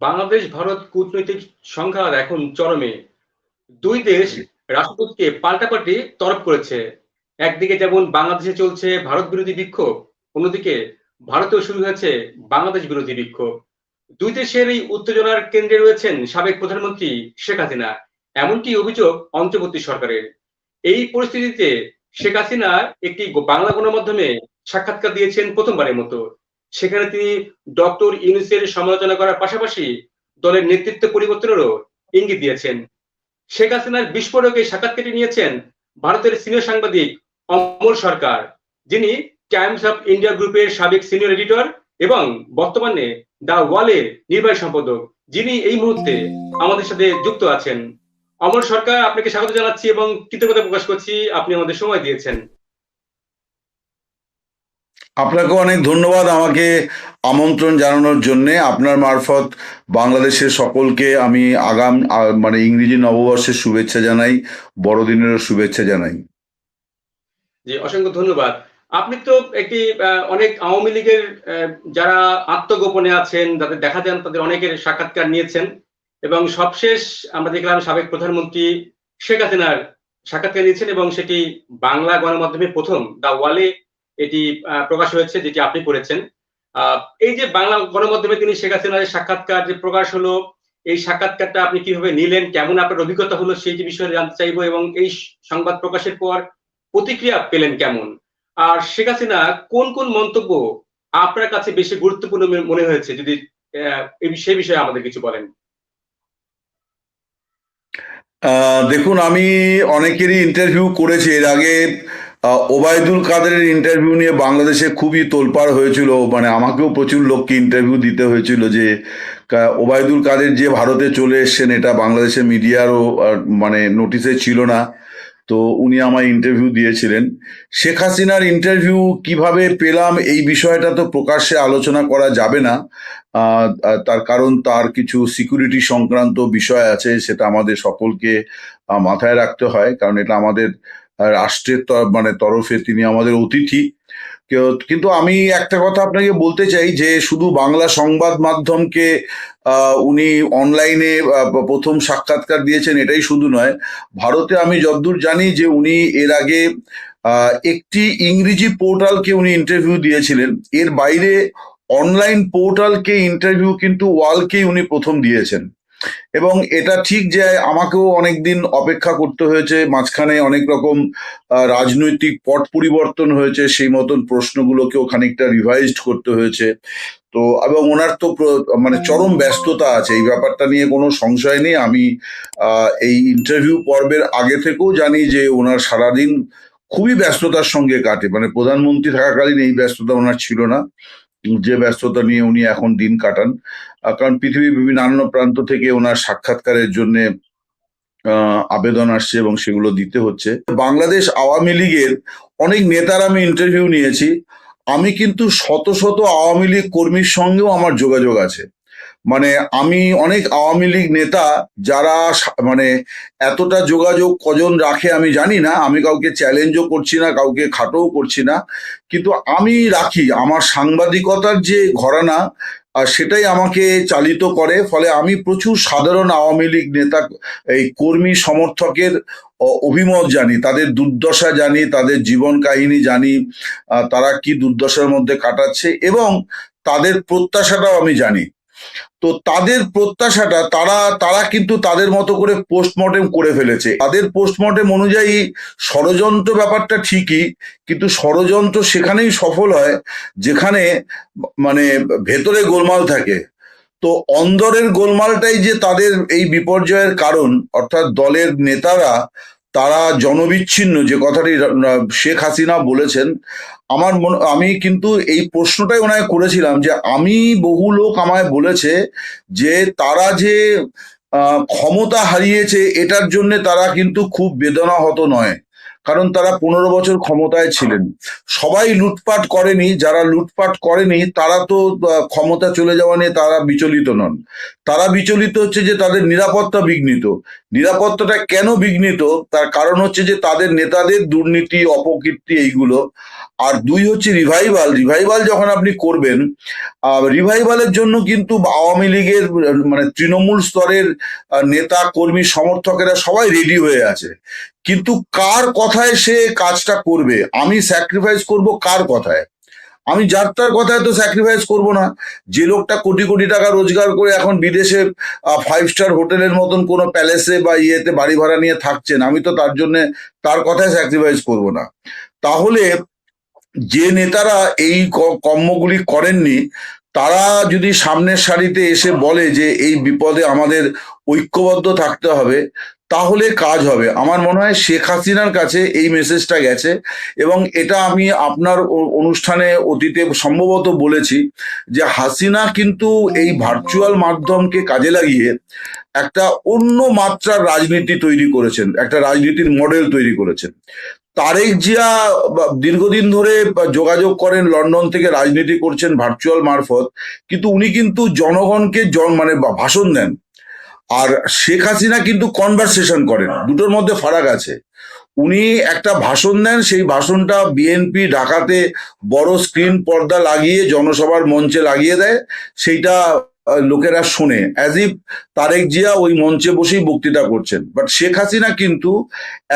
বাংলাদেশ, ভারত কূটনৈতিক সংঘাত এখন চরমে। দুই দেশ রাষ্ট্রদূতকে পাল্টাপাল্টি তরফ করেছে। একদিকে যেমন বাংলাদেশে চলছে ভারত বিরোধী বিক্ষোভ, অন্যদিকে ভারতেও শুরু হয়েছে বাংলাদেশ বিরোধী বিক্ষোভ। দুই দেশের এই উত্তেজনার কেন্দ্রে রয়েছেন সাবেক প্রধানমন্ত্রী শেখ হাসিনা। এমনটি অভিযোগ অন্তর্বর্তী সরকারের। এই পরিস্থিতিতে শেখ হাসিনা একটি বাংলা গণমাধ্যমে সাক্ষাৎকার দিয়েছেন প্রথমবারের মতো। সেখানে তিনি ডক্টর ইউনুসের সমালোচনা করার পাশাপাশি দলের নেতৃত্ব পরিবর্তনেরও ইঙ্গিত দিয়েছেন। শেখ হাসিনার বিস্ফোরকে সাক্ষাৎ কেটে নিয়েছেন ভারতের সিনিয়র সাংবাদিক অমল সরকার, যিনি টাইমস অফ ইন্ডিয়া গ্রুপের সাবেক সিনিয়র এডিটর এবং বর্তমানে দা ওয়ালের নির্বাহী সম্পাদক, যিনি এই মুহূর্তে আমাদের সাথে যুক্ত আছেন। অমর সরকার, আপনাকে স্বাগত জানাচ্ছি এবং কৃতজ্ঞতা প্রকাশ করছি, আপনি আমাদের সময় দিয়েছেন। আপনাকে অনেক ধন্যবাদ আমাকে আমন্ত্রণ জানানোর জন্যে। আপনার মারফত বাংলাদেশের সকলকে আমি আগাম মানে ইংরেজি নববর্ষের শুভেচ্ছা জানাই, বড়দিনেরও শুভেচ্ছা জানাই। জি, অসংখ্য ধন্যবাদ। আপনি তো একটি অনেক আওয়ামী লীগের যারা আত্মগোপনে আছেন যাদের দেখা যান, তাদের অনেকের সাক্ষাৎকার নিয়েছেন। এবং সবশেষ আমরা দেখলাম সাবেক প্রধানমন্ত্রী শেখ হাসিনার সাক্ষাৎকার নিয়েছেন এবং সেটি বাংলা গণমাধ্যমে প্রথম দা ওয়ালে এটি প্রকাশ হয়েছে, যেটি আপনি করেছেন। এই যে বাংলা গণমাধ্যমে তিনি শেখ হাসিনার সাক্ষাৎকার যে প্রকাশ হলো, এই সাক্ষাৎকারটা আপনি কীভাবে নিলেন, কেমন আপনার অভিজ্ঞতা হলো সেই যে বিষয়ে জানতে চাইব এবং এই সংবাদ প্রকাশের পর প্রতিক্রিয়া পেলেন কেমন? আর শেখ হাসিনা কোন কোন মন্তব্য আপনার কাছে বেশি গুরুত্বপূর্ণ মনে- হয়েছে? যদি এই বিষয়ে আমাদের কিছু বলেন। দেখুন, আমি অনেকেরই ইন্টারভিউ করেছি। এর আগে ওবায়দুল কাদেরের ইন্টারভিউ নিয়ে বাংলাদেশে খুবই তোলপাড় হয়েছিল। মানে আমাকেও প্রচুর লোককে ইন্টারভিউ দিতে হয়েছিল যে ওবায়দুল কাদের যে ভারতে চলে এসছেন, এটা বাংলাদেশের মিডিয়ারও মানে নোটিসে ছিল না। তো উনি আমায় ইন্টারভিউ দিয়েছিলেন। শেখ হাসিনার ইন্টারভিউ কীভাবে পেলাম, এই বিষয়টা তো প্রকাশ্যে আলোচনা করা যাবে না। তার কারণ তার কিছু সিকিউরিটি সংক্রান্ত বিষয় আছে, সেটা আমাদের সকলকে মাথায় রাখতে হয়। কারণ এটা আমাদের রাষ্ট্রের মানে তরফে তিনি আমাদের অতিথি। কিন্তু আমি একটা কথা আপনাকে বলতে চাই যে, শুধু বাংলা সংবাদ মাধ্যমকে উনি অনলাইনে প্রথম সাক্ষাৎকার দিয়েছেন এটাই শুধু নয়, ভারতে আমি যতদূর জানি যে উনি এর আগে একটি ইংরেজি পোর্টালকে উনি ইন্টারভিউ দিয়েছিলেন। এর বাইরে অনলাইন পোর্টালকে ইন্টারভিউ কিন্তু ওয়ালকেই উনি প্রথম দিয়েছেন। এবং এটা ঠিক যে আমাকেও অনেকদিন অপেক্ষা করতে হয়েছে, মাঝখানে অনেক রকম রাজনৈতিক পট পরিবর্তন হয়েছে, সেই মতন প্রশ্নগুলোকেও খানিকটা রিভাইজড করতে হয়েছে। তো, এবং ওনার তো মানে চরম ব্যস্ততা আছে, এই ব্যাপারটা নিয়ে কোনো সংশয় নেই। আমি এই ইন্টারভিউ পর্বের আগে থেকেও জানি যে ওনার সারাদিন খুবই ব্যস্ততার সঙ্গে কাটে। মানে প্রধানমন্ত্রী থাকাকালীন এই ব্যস্ততা ওনার ছিল না। যে ব্যস্ততা নিয়ে উনি এখন দিন কাটান কারণ পৃথিবীর বিভিন্ন প্রান্ত থেকে ওনার সাক্ষাৎকারের জন্য আবেদন আসছে এবং সেগুলো দিতে হচ্ছে। বাংলাদেশ আওয়ামী লীগের অনেক নেতার আমি ইন্টারভিউ নিয়েছি। আমি কিন্তু শত শত আওয়ামী লীগ কর্মীর সঙ্গেও আমার যোগাযোগ আছে। মানে আমি অনেক আওয়ামী লীগ নেতা যারা মানে এতটা যোগাযোগ কজন রাখে আমি জানি না। আমি কাউকে চ্যালেঞ্জও করছি না, কাউকে খাটোও করছি না। কিন্তু আমি রাখি। আমার সাংবাদিকতার যে ঘরানা সেটাই আমাকে চালিত করে। ফলে আমি প্রচুর সাধারণ আওয়ামী লীগ নেতা, এই কর্মী সমর্থকের অভিমত জানি। তাদের দুর্দশা জানি, তাদের জীবন কাহিনী জানি তারা কি দুর্দশার মধ্যে কাটাচ্ছে এবং তাদের প্রত্যাশাটাও আমি জানি। তো তাদের প্রত্যাশাটা, তারা তারা কিন্তু তাদের মতো করে পোস্টমর্টেম করে ফেলেছে। তাদের পোস্টমর্টেম অনুযায়ী ষড়যন্ত্র ব্যাপারটা ঠিকই, কিন্তু ষড়যন্ত্র সেখানেই সফল হয় যেখানে মানে ভেতরে গোলমাল থাকে। তো অন্দরের গোলমালটাই যে তাদের এই বিপর্যয়ের কারণ, অর্থাৎ দলের নেতারা তারা জনবিচ্ছিন্ন, যে কথাটি শেখ হাসিনা বলেছেন, আমার মনে, আমি কিন্তু এই প্রশ্নটাই ওনায় করেছিলাম যে আমি বহু লোক আমায় বলেছে যে তারা যে ক্ষমতা হারিয়েছে এটার জন্য তারা কিন্তু খুব বেদনাহত নয়। কারণ তারা পনেরো বছর ক্ষমতায় ছিলেন। সবাই লুটপাট করেনি, যারা লুটপাট করেনি, তারা তো ক্ষমতা চলে যাওয়া নিয়ে তারা বিচলিত নন। তারা বিচলিত হচ্ছে যে তাদের নিরাপত্তা বিঘ্নিত। নিরাপত্তাটা কেন বিঘ্নিত? তার কারণ হচ্ছে যে তাদের নেতাদের দুর্নীতি, অপকীর্তি এইগুলো। আর দুই হচ্ছে রিভাইভাল রিভাইভাল যখন আপনি করবেন রিভাইভালের জন্য কিন্তু আওয়ামী লীগের মানে তৃণমূল স্তরের নেতা, কর্মী, সমর্থকেরা সবাই রেডি হয়ে আছে। কিন্তু কার কথায় সে কাজটা করবে? আমি স্যাক্রিফাইস করব কার কথায়? আমি যার তার কথায় তো স্যাক্রিফাইস করব না। যে লোকটা কোটি কোটি টাকা রোজগার করে এখন বিদেশে ফাইভ স্টার হোটেলের মতন কোনো প্যালেসে বা ইয়েতে বাড়ি ভাড়া নিয়ে থাকছেন, আমি তো তার জন্য তার কথায় স্যাক্রিফাইস করব না। তাহলে যে নেতারা এই কর্মগুলি করেননি, তারা যদি সামনের সারিতে এসে বলে যে এই বিপদে আমাদের ঐক্যবদ্ধ থাকতে হবে তাহলে কাজ হবে। আমার মনে হয় শেখ হাসিনার কাছে এই মেসেজটা গেছে এবং এটা আমি আপনার অনুষ্ঠানে অতীতে সম্ভবত বলেছি যে হাসিনা কিন্তু এই ভার্চুয়াল মাধ্যমকে কাজে লাগিয়ে একটা অন্য মাত্রার রাজনীতি তৈরি করেছেন, একটা রাজনীতির মডেল তৈরি করেছেন। তারেক জিয়া দীর্ঘদিন ধরে যোগাযোগ করেন, লন্ডন থেকে রাজনীতি করছেন ভার্চুয়াল মারফত, কিন্তু উনি কিন্তু জনগণকে জন মানে ভাষণ দেন। আর শেখ হাসিনা কিন্তু কনভারসেশন করেন, দুটোর মধ্যে ফারাক আছে। উনি একটা ভাষণ দেন, সেই ভাষণটা বিএনপি ঢাকাতে বড় স্ক্রিন পর্দা লাগিয়ে, জনসভার মঞ্চে লাগিয়ে দেয়। সেইটা লোকেরা শোনে অ্যাজ ইফ তারেক জিয়া ওই মঞ্চে বসেই বক্তৃতা করছেন। বাট শেখ হাসিনা কিন্তু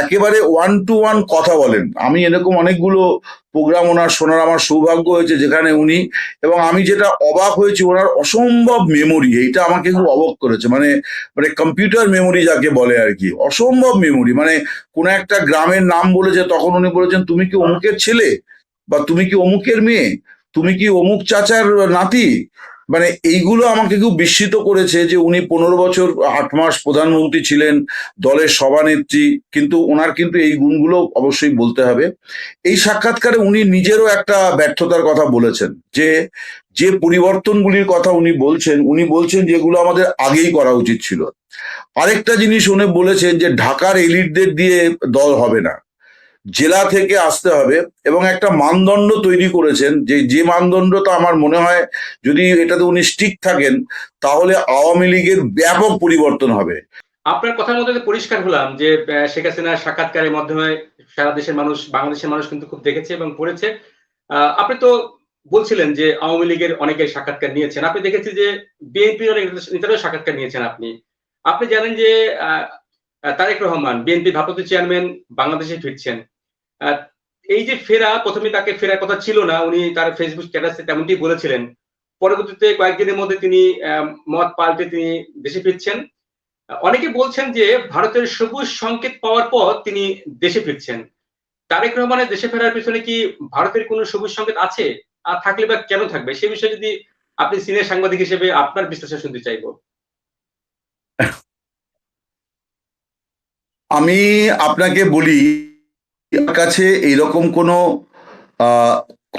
একেবারে ওয়ান টু ওয়ান কথা বলেন। আমি এরকম অনেকগুলো প্রোগ্রাম ওনার শোনার আমার সৌভাগ্য হয়েছে যেখানে উনি, এবং আমি যেটা অবাক হয়েছি, ওনার অসম্ভব মেমোরি এইটা আমাকে খুব অবাক করেছে। মানে মানে কম্পিউটার মেমোরি যাকে বলে আর কি, অসম্ভব মেমোরি মানে কোনো একটা গ্রামের নাম বলেছে, তখন উনি বলেছেন, তুমি কি অমুকের ছেলে? বা তুমি কি অমুকের মেয়ে? তুমি কি অমুক চাচার নাতি? মানে এইগুলো আমাকে খুব বিস্মিত করেছে যে উনি পনেরো বছর, আট মাস প্রধানমন্ত্রী ছিলেন, দলের সভানেত্রী, কিন্তু ওনার কিন্তু এই গুণগুলো অবশ্যই বলতে হবে। এই সাক্ষাৎকারে উনি নিজেরও একটা ব্যর্থতার কথা বলেছেন, যে যে পরিবর্তনগুলির কথা উনি বলছেন উনি বলছেন যেগুলো আমাদের আগেই করা উচিত ছিল। আরেকটা জিনিস উনি বলেছেন যে ঢাকার এলিটদের দিয়ে দল হবে না। জেলা থেকে আসতে হবে এবং একটা মানদণ্ড তৈরি করেছেন যে যে মানদণ্ডটা আমার মনে হয় যদি এটাতে উনি স্টিক থাকেন, তাহলে আওয়ামী লীগের ব্যাপক পরিবর্তন হবে। আপনার কথার মধ্যে পরিষ্কার হলাম যে শেখ হাসিনার সাক্ষাৎকারের মাধ্যমে সারা দেশের মানুষ, বাংলাদেশের মানুষ কিন্তু খুব দেখেছে এবং পড়েছে। আপনি তো বলছিলেন যে, আওয়ামী লীগের অনেকে সাক্ষাৎকার নিয়েছেন। আপনি দেখেছি যে, বিএনপির অনেক নেতারও সাক্ষাৎকার নিয়েছেন আপনি। আপনি জানেন যে তারেক রহমান বিএনপি ভারপ্রাপ্ত চেয়ারম্যান বাংলাদেশে ফিরছেন। এই যে ফেরা, প্রথমে তাকে ফেরার কথা ছিল না, উনি তার ফেসবুক স্ট্যাটাসে তেমনটি বলেছিলেন। পরবর্তীতে কয়েকদিনের মধ্যে তিনি মত পাল্টে তিনি দেশে ফিরছেন। অনেকে বলছেন যে ভারতের সবুজ সংকেত পাওয়ার পর তিনি দেশে ফিরছেন। তারেক রহমানের দেশে ফেরার পিছনে কি ভারতের কোনো সবুজ সংকেত আছে? আর থাকলে বা কেন থাকবে? সে বিষয়ে যদি আপনি সিনিয়র সাংবাদিক হিসেবে আপনার বিশ্লেষণ শুনতে চাইব। আমি আপনাকে বলি কাছে এইরকম কোনো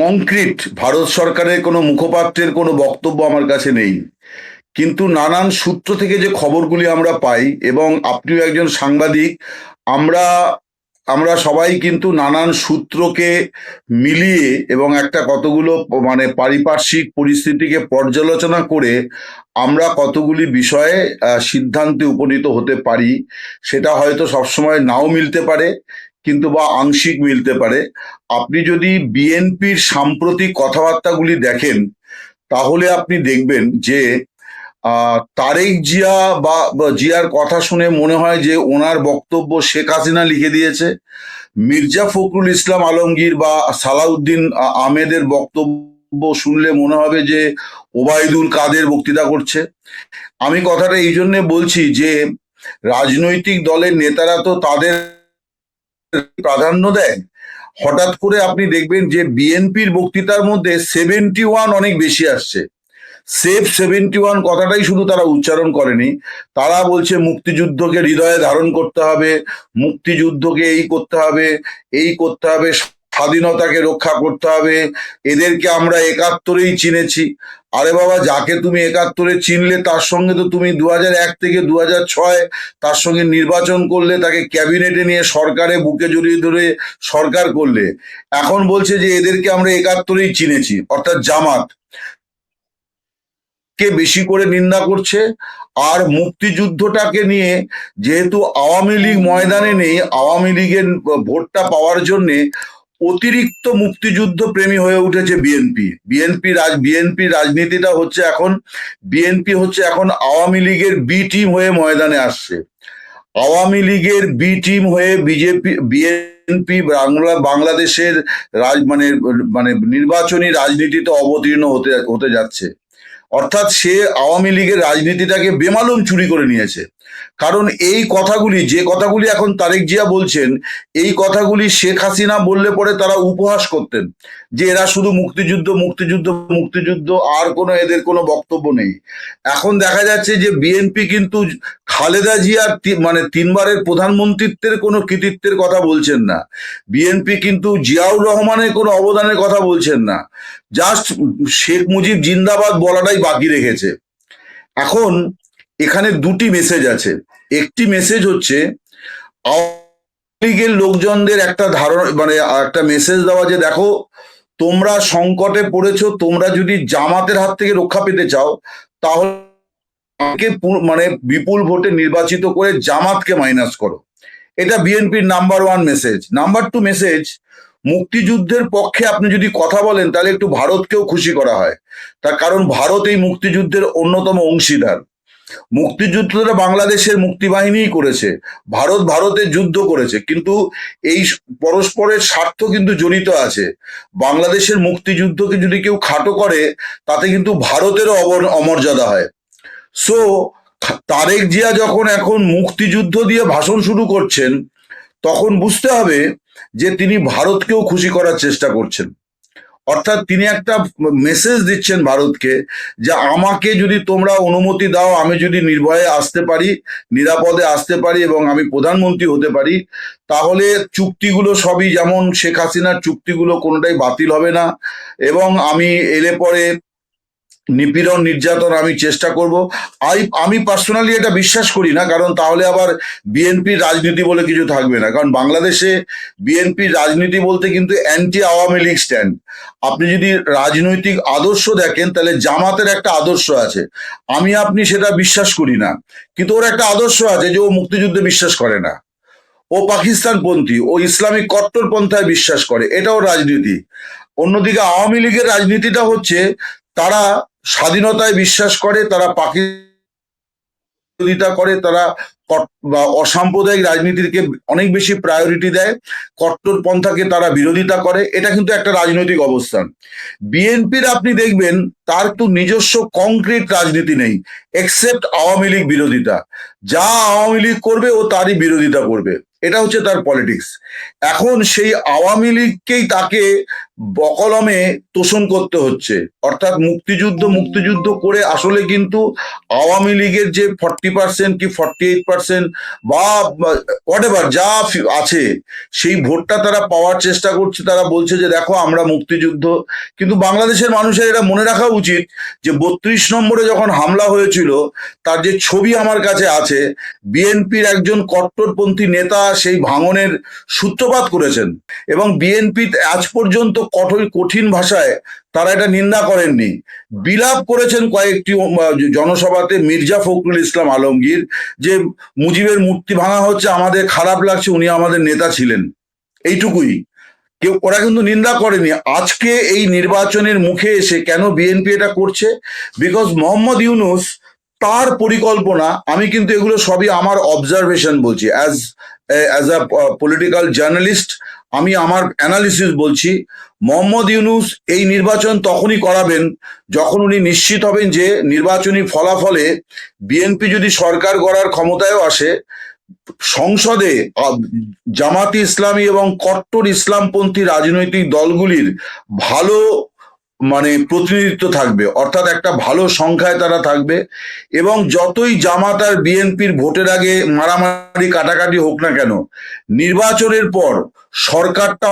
কংক্রিট ভারত সরকারের কোনো মুখপাত্রের কোনো বক্তব্য আমার কাছে নেই। কিন্তু নানান সূত্র থেকে যে খবরগুলি আমরা পাই এবং আপনিও একজন সাংবাদিক, আমরা আমরা সবাই কিন্তু নানান সূত্রকে মিলিয়ে এবং একটা কতগুলো মানে পারিপার্শ্বিক পরিস্থিতিকে পর্যালোচনা করে আমরা কতগুলি বিষয়ে সিদ্ধান্তে উপনীত হতে পারি, সেটা হয়তো সবসময় নাও মিলতে পারে। কিন্তু বা আংশিক মিলতে পারে। আপনি যদি বিএনপির সাম্প্রতিক কথাবার্তাগুলি দেখেন, তাহলে আপনি দেখবেন যে তারেক জিয়া বা জিয়ার কথা শুনে মনে হয় যে, ওনার বক্তব্য শেখ হাসিনা লিখে দিয়েছে। মির্জা ফখরুল ইসলাম আলমগীর বা সালাউদ্দিন আহমেদের বক্তব্য শুনলে মনে হবে যে, ওবায়দুল কাদের বক্তৃতা করছে। আমি কথাটা এই জন্যে বলছি যে, রাজনৈতিক দলের নেতারা তো তাদের প্রাধান্য দেন, হঠাৎ করে আপনি দেখবেন যে বিএনপির বক্তৃতার মধ্যে সেভেন্টি ওয়ান অনেক বেশি আসছে। সেফ সেভেন্টি ওয়ান কথাটাই শুধু তারা উচ্চারণ করেনি। তারা বলছে মুক্তিযুদ্ধকে হৃদয়ে ধারণ করতে হবে, মুক্তিযুদ্ধকে এই করতে হবে, এই করতে হবে স্বাধীনতাকে রক্ষা করতে হবে। এদেরকে আমরা একাত্তরেই চিনেছি। আরে বাবা, যাকে তুমি একাত্তরে চিনলে, তার সঙ্গে তো তুমি দু এক থেকে দু ছয় তার সঙ্গে নির্বাচন করলে, তাকে ক্যাবিনেটে নিয়ে সরকারে বুকে জড়িয়ে ধরে সরকার করলে। এখন বলছে যে এদেরকে আমরা একাত্তরেই চিনেছি, অর্থাৎ জামাত। কে বেশি করে নিন্দা করছে? আর মুক্তিযুদ্ধটাকে নিয়ে যেহেতু আওয়ামী লীগ ময়দানে নেই, আওয়ামী লীগের ভোটটা পাওয়ার জন্যে অতিরিক্ত মুক্তিযুদ্ধ প্রেমী হয়ে উঠেছে বিএনপি বিএনপি রাজ বিএনপি রাজনীতিটা হচ্ছে এখন বিএনপি হচ্ছে এখন আওয়ামী লীগের বি টিম হয়ে ময়দানে আসছে। আওয়ামী লীগের বি টিম হয়ে বিজেপি বিএনপি বাংলা বাংলাদেশের রাজ মানে মানে নির্বাচনী রাজনীতিতে অবতীর্ণ হতে হতে যাচ্ছে। অর্থাৎ সে আওয়ামী লীগের রাজনীতিটাকে বেমালুম চুরি করে নিয়েছে। কারণ এই কথাগুলি, যে কথাগুলি এখন তারেক জিয়া বলছেন, এই কথাগুলি শেখ হাসিনা বললে পরে তারা উপহাস করতেন যে এরা শুধু মুক্তিযুদ্ধ মুক্তিযুদ্ধ মুক্তিযুদ্ধ, আর কোনো এদের কোনো বক্তব্য নেই। এখন দেখা যাচ্ছে যে বিএনপি কিন্তু খালেদা জিয়ার মানে তিনবারের প্রধানমন্ত্রিত্বের কোনো কৃতিত্বের কথা বলছেন না। বিএনপি কিন্তু জিয়াউর রহমানের কোনো অবদানের কথা বলছেন না। জাস্ট শেখ মুজিব জিন্দাবাদ বলাটাই বাকি রেখেছে। এখন এখানে দুটি মেসেজ আছে। একটি মেসেজ হচ্ছে, আওয়ামী লীগের লোকজনদের একটা ধারণা মানে একটা মেসেজ দেওয়া যে দেখো, তোমরা সংকটে পড়েছো, তোমরা যদি জামাতের হাত থেকে রক্ষা পেতে চাও, তাহলে মানে বিপুল ভোটে নির্বাচিত করে জামাতকে মাইনাস করো। এটা বিএনপির number one message number two message মুক্তিযুদ্ধের পক্ষে আপনি যদি কথা বলেন, তাহলে একটু ভারতকেও খুশি করা হয়। তার কারণ ভারত এই মুক্তিযুদ্ধের অন্যতম অংশীদার। মুক্তিযুদ্ধটা বাংলাদেশের মুক্তিবাহিনীই করেছে। ভারত ভারতের যুদ্ধ করেছে। কিন্তু এই পরস্পরের স্বার্থ কিন্তু জড়িত আছে। বাংলাদেশের মুক্তিযুদ্ধকে যদি কেউ খাটো করে, তাতে কিন্তু ভারতেরও অমর্যাদা হয়। সো তারেক জিয়া যখন এখন মুক্তিযুদ্ধ দিয়ে ভাষণ শুরু করছেন, তখন বুঝতে হবে যে তিনি ভারতকেও খুশি করার চেষ্টা করছেন। অর্থাৎ তিনি একটা মেসেজ দিচ্ছেন ভারতকে যে আমাকে যদি তোমরা অনুমতি দাও, আমি যদি নির্ভয়ে আসতে পারি, নিরাপদে আসতে পারি এবং আমি প্রধানমন্ত্রী হতে পারি, তাহলে চুক্তিগুলো সবই যেমন শেখ হাসিনার চুক্তিগুলো কোনোটাই বাতিল হবে না এবং আমি এলে পরে নিপীড়ন, নির্যাতন আমি চেষ্টা করব। আই, আমি পার্সোনালি এটা বিশ্বাস করি না, কারণ তাহলে আবার বিএনপির রাজনীতি বলে কিছু থাকবে না। কারণ বাংলাদেশে বিএনপির রাজনীতি বলতে কিন্তু অ্যান্টি আওয়ামী লীগ স্ট্যান্ড আপনি যদি রাজনৈতিক আদর্শ দেখেন, তাহলে জামাতের একটা আদর্শ আছে। আমি, আপনি সেটা বিশ্বাস করি না। কিন্তু ওর একটা আদর্শ আছে যে ও মুক্তিযুদ্ধে বিশ্বাস করে না। ও পাকিস্তানপন্থী, ও ইসলামিক কট্টরপন্থায় বিশ্বাস করে। এটাও রাজনীতি। অন্যদিকে আওয়ামী লীগের রাজনীতিটা হচ্ছে, তারা স্বাধীনতায় বিশ্বাস করে, তারা পাকিস্তানিতা করে, তারা অসাম্প্রদায়িক রাজনীতিকে অনেক বেশি প্রায়োরিটি দেয় কট্টরপন্থাকে তারা বিরোধিতা করে, এটা কিন্তু একটা রাজনৈতিক অবস্থান। বিএনপির আপনি দেখবেন, তার তো নিজস্ব কংক্রিট রাজনীতি নেই এক্সেপ্ট আওয়ামী লীগ বিরোধিতা। যা আওয়ামী লীগ করবে, ও তারই বিরোধিতা করবে। এটা হচ্ছে তার পলিটিক্স এখন সেই আওয়ামী লীগকেই তাকে বকলমে তোষণ করতে হচ্ছে। অর্থাৎ মুক্তিযুদ্ধ মুক্তিযুদ্ধ করে আসলে কিন্তু আওয়ামী লীগের যে ফর্টি পার্সেন্ট কি ফর্টি এইট পার্সেন্ট বা হোয়াট এভার যা আছে, সেই ভোটটা তারা পাওয়ার চেষ্টা করছে। তারা বলছে যে, দেখো, আমরা মুক্তিযুদ্ধ কিন্তু বাংলাদেশের মানুষের এটা মনে রাখা উচিত যে, বত্রিশ নম্বরে যখন হামলা হয়েছিল, তার যে ছবি আমার কাছে আছে, বিএনপির একজন কট্টরপন্থী নেতা সেই ভাঙনের সূত্রপাত করেছেন। এবং বিএনপি আজ পর্যন্ত কঠোর, কঠিন ভাষায় তারা এটা নিন্দা করেননি। বিলাপ করেছেন কয়েকটি জনসভাতে মির্জা ফখরুল ইসলাম আলমগীর, যে মুজিবের মূর্তি ভাঙা হচ্ছে, আমাদের খারাপ লাগছে, উনি আমাদের নেতা ছিলেন। এইটুকুই। কেউ, ওরা কিন্তু নিন্দা করেনি। আজকে এই নির্বাচনের মুখে এসে কেন বিএনপি এটা করছে? বিকজ মোহাম্মদ ইউনুস তার পরিকল্পনা, আমি কিন্তু এগুলো সবই আমার অবজারভেশন বলছি। As as a political journalist আমি আমার অ্যানালিসিস বলছি, মোহাম্মদ ইউনুস এই নির্বাচন তখনই করাবেন যখন উনি নিশ্চিত হবেন যে নির্বাচনী ফলাফলে বিএনপি যদি সরকার গড়ার ক্ষমতায়ও আসে, সংসদে জামাতি ইসলামী এবং কট্টর ইসলামপন্থী রাজনৈতিক দলগুলির ভালো মানে প্রতিনিধিত্ব থাকবে। অর্থাৎ একটা ভালো সংখ্যায় তারা থাকবে এবং যতই জামাত আর বিএনপির ভোটের আগে মারামারি, কাটাকাটি হোক না কেন, নির্বাচনের পর সরকারটা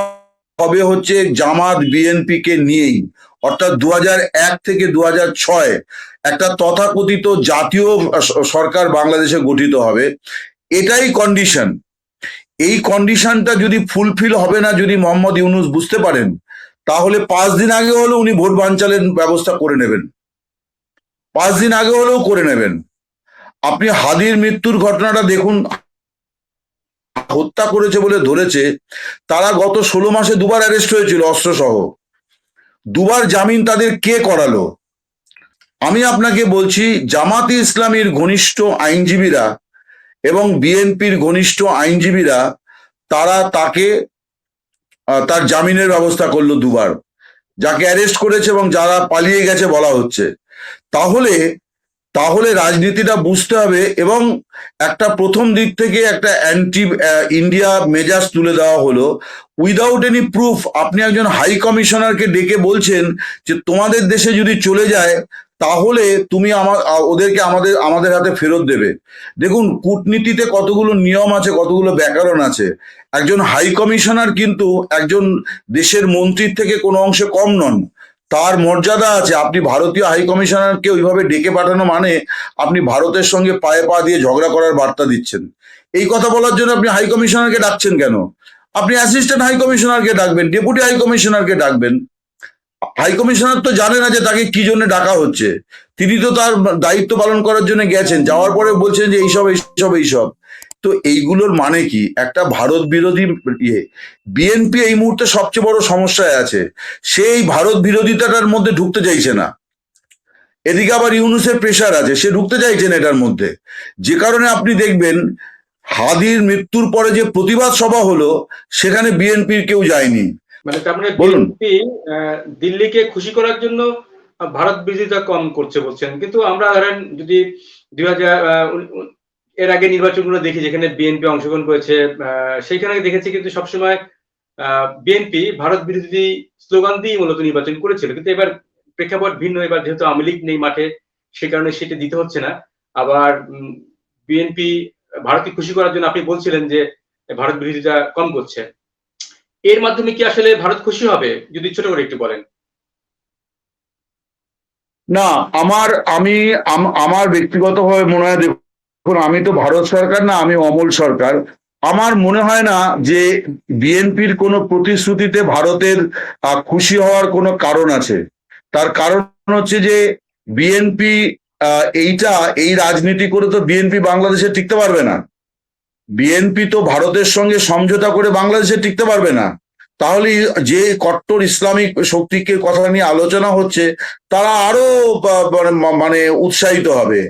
হবে হচ্ছে জামাত বিএনপি কে নিয়েই। অর্থাৎ দু থেকে দু একটা তথাকথিত জাতীয় সরকার বাংলাদেশে গঠিত হবে। এটাই কন্ডিশন এই কন্ডিশনটা যদি ফুলফিল হবে না, যদি মোহাম্মদ ইউনুস বুঝতে পারেন তাহলে পাঁচ দিন আগে হলেও উনি ভোট বানচালের ব্যবস্থা করে নেবেন। পাঁচ দিন আগে হলেও করে নেবেন। আপনি হাদির মৃত্যুর ঘটনাটা দেখুন। হত্যা করেছে বলে ধরেছে। তারা গত ষোলো মাসে দুবার অ্যারেস্ট হয়েছিল অস্ত্রসহ। দুবার জামিন তাদের কে করালো? আমি আপনাকে বলছি, জামাতে ইসলামীর ঘনিষ্ঠ আইনজীবীরা এবং বিএনপির ঘনিষ্ঠ আইনজীবীরা, তারা তাকে তার জামিনের ব্যবস্থা করল দুবার। যাকে অ্যারেস্ট করেছে এবং যারা পালিয়ে গেছে বলা হচ্ছে। তাহলে তাহলে রাজনীতিটা বুঝতে হবে এবং একটা প্রথম দিক থেকে একটা অ্যান্টি ইন্ডিয়া মেজাজ তুলে দেওয়া হলো। উইদাউট এনি প্রুফ আপনি একজন হাই কমিশনারকে ডেকে বলছেন যে তোমাদের দেশে যদি চলে যায় তাহলে তুমি আমার ওদেরকে আমাদের আমাদের হাতে ফেরত দেবে। দেখুন, কূটনীতিতে কতগুলো নিয়ম আছে, কতগুলো ব্যাকরণ আছে। একজন হাই কমিশনার কিন্তু একজন দেশের মন্ত্রীর থেকে কোনো অংশে কম নন। তার মর্যাদা আছে, আপনি ভারতীয় হাই কমিশনারকে ওইভাবে ডেকে পাঠানো মানে আপনি ভারতের সঙ্গে পায়ে পা দিয়ে ঝগড়া করার বার্তা দিচ্ছেন। এই কথা বলার জন্য আপনি হাই কমিশনারকে ডাকছেন কেন? আপনি অ্যাসিস্ট্যান্ট হাই কমিশনারকে ডাকবেন, ডেপুটি হাই কমিশনারকে ডাকবেন। হাই কমিশনার তো জানে না যে তাকে কি জন্য ডাকা হচ্ছে। তিনি তো তার দায়িত্ব পালন করার জন্য গেছেন, যাওয়ার পরে বলছেন যে এইসব এইসব এইসব। তো এইগুলোর মানে কি? একটা ভারত বিরোধী ইয়ে বিএনপি এই মুহূর্তে সবচেয়ে বড় সমস্যায় আছে। সেই ভারত বিরোধিতাটার মধ্যে ঢুকতে চাইছে না। এদিকে আবার ইউনুসের প্রেশার আছে, সে ঢুকতে চাইছেন এটার মধ্যে। যে কারণে আপনি দেখবেন, হাদির মৃত্যুর পরে যে প্রতিবাদ সভা হলো, সেখানে বিএনপির কেউ যায়নি। মানে তার মানে। বিএনপি দিল্লিকে খুশি করার জন্য ভারত বিরোধিতা কম করছে বলছেন। কিন্তু আমরা ধরেন যদি দুই হাজার এর আগে নির্বাচনগুলো দেখি যেখানে বিএনপি অংশগ্রহণ করেছে আহ, সেইখানে দেখেছি কিন্তু সবসময় বিএনপি ভারত বিরোধী স্লোগান দিয়ে মূলত নির্বাচন করেছিল। কিন্তু এবার প্রেক্ষাপট ভিন্ন। এবার যেহেতু আওয়ামী লীগ নেই মাঠে সে কারণে সেটা দিতে হচ্ছে না। আবার বিএনপি ভারতকে খুশি করার জন্য আপনি বলছিলেন যে ভারত বিরোধিতা কম করছে। এর মাধ্যমে কি আসলে ভারত খুশি হবে? যদি ছোট করে একটু বলেন। না, আমার, আমি, আম- আমার ব্যক্তিগতভাবে মনে হয় দেখুন আমি তো ভারত সরকার না, আমি অমল সরকার। আমার মনে হয় না যে বিএনপির কোনো প্রতিশ্রুতিতে ভারতের খুশি হওয়ার কোনো কারণ আছে। তার কারণ হচ্ছে যে বিএনপি এইটা, এই রাজনীতি করে তো বিএনপি বাংলাদেশে টিকতে পারবে না। বিএনপি তো ভারতের সঙ্গে সমঝোতা করে বাংলাদেশে টিকতে পারবে না। তাহলে যে কট্টর ইসলামিক শক্তিকে কথা নিয়ে আলোচনা হচ্ছে, তারা আরও মানে উৎসাহিত হবে।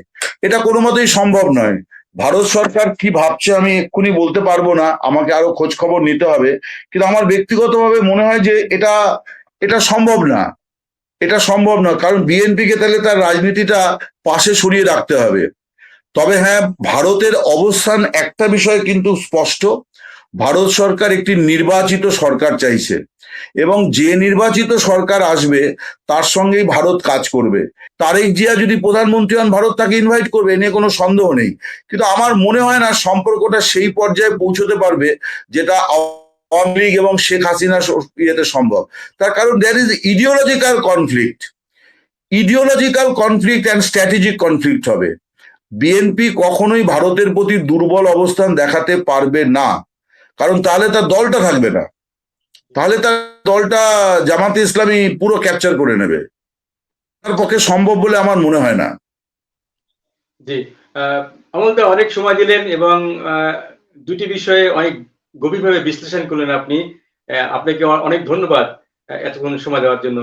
এটা কোনো মতেই সম্ভব নয়। ভারত সরকার কি ভাবছে আমি এক্ষুনি বলতে পারব না, আমাকে আরও খোঁজ খবর নিতে হবে। কিন্তু আমার ব্যক্তিগতভাবে মনে হয় যে এটা এটা সম্ভব না। এটা সম্ভব না, কারণ বিএনপিকে তাহলে তার রাজনীতিটা পাশে সরিয়ে রাখতে হবে। তবে হ্যাঁ ভারতের অবস্থান একটা বিষয় কিন্তু স্পষ্ট। ভারত সরকার একটি নির্বাচিত সরকার চাইছে এবং যে নির্বাচিত সরকার আসবে, তার সঙ্গেই ভারত কাজ করবে। তারেক জিয়া যদি প্রধানমন্ত্রী হন, ভারত তাকে ইনভাইট করবে নিয়ে কোনো সন্দেহ নেই। কিন্তু আমার মনে হয় না সম্পর্কটা সেই পর্যায়ে পৌঁছতে পারবে যেটা আওয়ামী লীগ এবং শেখ হাসিনা ইয়েতে সম্ভব। তার কারণ there is ideological conflict ideological conflict and strategic conflict হবে। বিএনপি কখনোই ভারতের প্রতি দুর্বল অবস্থান দেখাতে পারবে না। কারণ তাহলে তার দলটা থাকবে না। তাহলে তার দলটা জামাতে ইসলামী পুরো ক্যাপচার করে নেবে। তার পক্ষে সম্ভব বলে আমার মনে হয় না। জি আমলদা অনেক সময় দিলেন এবং দুটি বিষয়ে অনেক গভীরভাবে বিশ্লেষণ করলেন আপনি। আপনাকে অনেক ধন্যবাদ এতক্ষণ সময় দেওয়ার জন্য।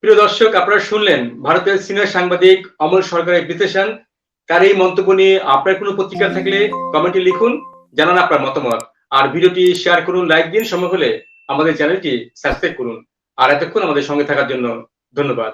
প্রিয় দর্শক, আপনারা শুনলেন ভারতের সিনিয়র সাংবাদিক অমল সরকারের বিশ্লেষণ। তার এই মন্তব্য নিয়ে আপনার কোনো প্রতিক্রিয়া থাকলে কমেন্টে লিখুন, জানান আপনার মতামত। আর ভিডিওটি শেয়ার করুন লাইক দিন, সময় হলে আমাদের চ্যানেলটি সাবস্ক্রাইব করুন। আর এতক্ষণ আমাদের সঙ্গে থাকার জন্য ধন্যবাদ।